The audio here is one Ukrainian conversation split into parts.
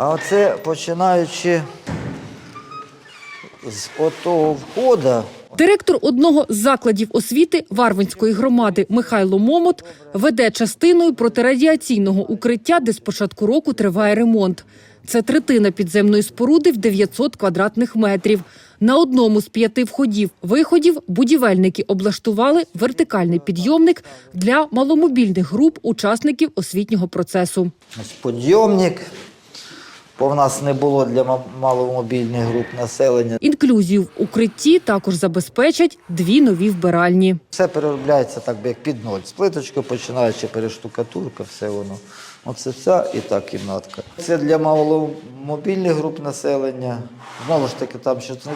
А оце починаючи з отого входа, Директор одного з закладів освіти Варвинської громади Михайло Момот веде частиною протирадіаційного укриття, де з початку року триває ремонт. Це третина підземної споруди в 900 квадратних метрів. На одному з п'яти входів виходів будівельники облаштували вертикальний підйомник для маломобільних груп учасників освітнього процесу. підйомник, бо в нас не було для маломобільних груп населення. Інклюзію в укритті також забезпечать дві нові вбиральні. Все переробляється так би як під ноль. З плиточкою починаючи перештукатурка, все воно. Оце ця і та кімнатка. Це для маломобільних груп населення. Знову ж таки, там щось не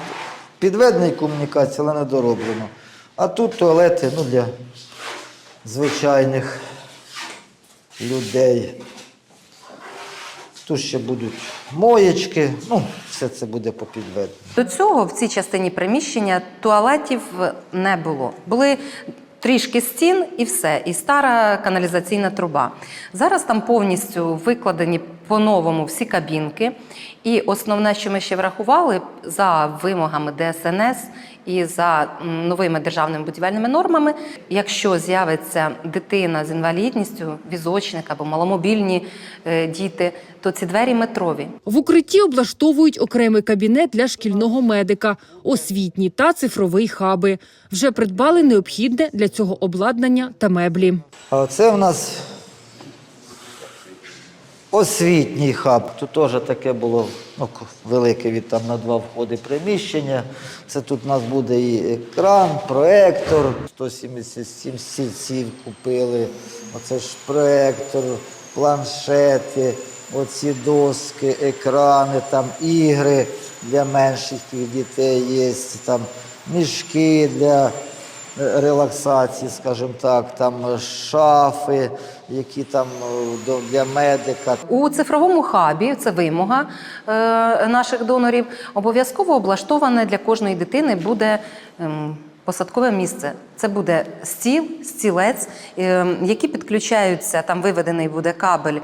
підведений комунікації, але не дороблено. А тут туалети ну, для звичайних людей. Тут ще будуть моєчки, ну, все це буде попідведено. До цього в цій частині приміщення туалетів не було. Були трішки стін і все, і стара каналізаційна труба. Зараз там повністю викладені по-новому всі кабінки. І основне, що ми ще врахували, за вимогами ДСНС і за новими державними будівельними нормами, якщо з'явиться дитина з інвалідністю, візочник або маломобільні е, діти, то ці двері метрові. В укритті облаштовують окремий кабінет для шкільного медика, освітні та цифровий хаби. Вже придбали необхідне для цього обладнання та меблі. А це в нас освітній хаб. Тут теж таке було ну, велике від там на два входи приміщення. Це тут у нас буде і екран, проектор. 177 стільців купили. Оце ж проектор, планшети, оці доски, екрани, там ігри для менших дітей є, там мішки для релаксації, скажімо так, там е, шафи, які там е, для медика. У цифровому хабі це вимога е, наших донорів. Обов'язково облаштоване для кожної дитини буде ем, посадкове місце. Це буде стіл, стілець, е, які підключаються. Там виведений буде кабель.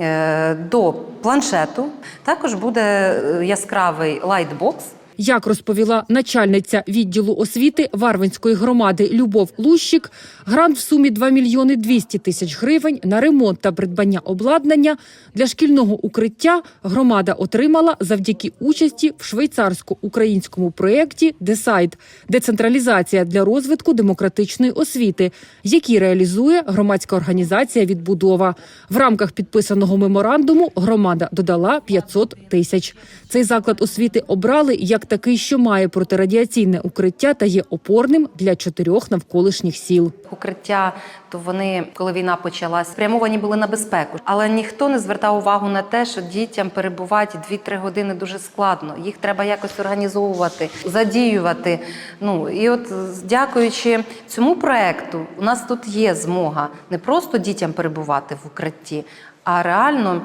е, До планшету також буде е, яскравий лайтбокс, Як розповіла начальниця відділу освіти Варвинської громади Любов Лущик, грант в сумі 2 мільйони 200 тисяч гривень на ремонт та придбання обладнання для шкільного укриття громада отримала завдяки участі в швейцарсько-українському проєкті «Десайд» – децентралізація для розвитку демократичної освіти, який реалізує громадська організація «Відбудова». В рамках підписаного меморандуму громада додала 500 тисяч. Цей заклад освіти обрали як такий, що має протирадіаційне укриття та є опорним для чотирьох навколишніх сіл. укриття, то вони, коли війна почалась, спрямовані були на безпеку. Але ніхто не звертав увагу на те, що дітям перебувати 2-3 години дуже складно. Їх треба якось організовувати, задіювати. Ну і от, дякуючи цьому проекту, у нас тут є змога не просто дітям перебувати в укритті, а реально.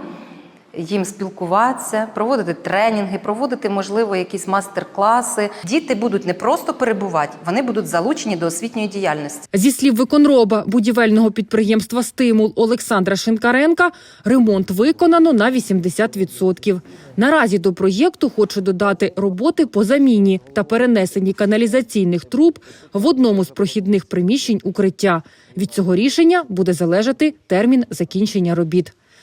Їм спілкуватися, проводити тренінги, проводити, можливо, якісь мастер-класи. Діти будуть не просто перебувати, вони будуть залучені до освітньої діяльності. Зі слів виконроба будівельного підприємства Стимул Олександра Шинкаренка, ремонт виконано на 80%. Наразі до проєкту хоче додати роботи по заміні та перенесенні каналізаційних труб в одному з прохідних приміщень укриття. Від цього рішення буде залежати термін закінчення робіт.